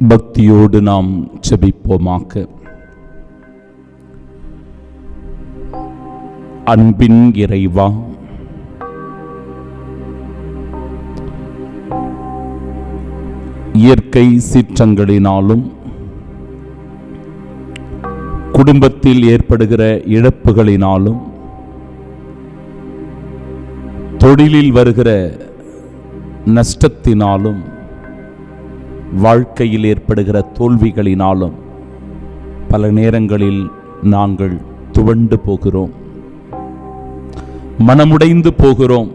பக்தியோடு நாம் செபிப்போமாக்க அன்பின் இறைவா இயற்கை சீற்றங்களினாலும் குடும்பத்தில் ஏற்படுகிற இழப்புகளினாலும் தொழிலில் வருகிற நஷ்டத்தினாலும் வாழ்க்கையில் ஏற்படுகிற தோல்விகளினாலும் பல நேரங்களில் நாங்கள் துவண்டு போகிறோம். மனமுடைந்து போகிறோம்.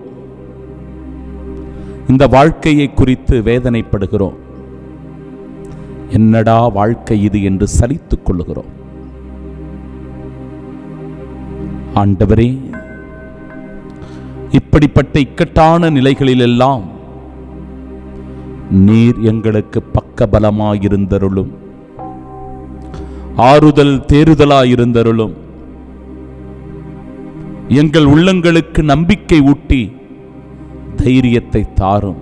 இந்த வாழ்க்கையை குறித்து வேதனைப்படுகிறோம். என்னடா வாழ்க்கை இது என்று சலித்துக் கொள்ளுகிறோம். ஆண்டவரே இப்படிப்பட்ட இக்கட்டான நிலைகளிலெல்லாம் நீர் எங்களுக்கு பக்கபலமாயிருந்தருளும். ஆறுதல் தேறுதலாயிருந்தருளும். எங்கள் உள்ளங்களுக்கு நம்பிக்கை ஊட்டி தைரியத்தை தாரும்.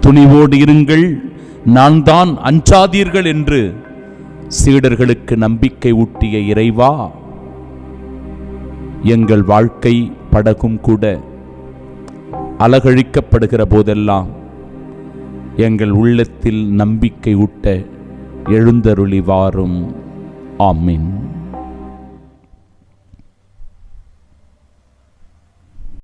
துணிவோடு இருங்கள் நான் தான் அஞ்சாதீர்கள் என்று சீடர்களுக்கு நம்பிக்கை ஊட்டிய இறைவா எங்கள் வாழ்க்கை படகும் கூட அலகழிக்கப்படுகிற போதெல்லாம் எங்கள் உள்ளத்தில் நம்பிக்கை ஊட்ட எழுந்தருளி வாரும் ஆமீன்.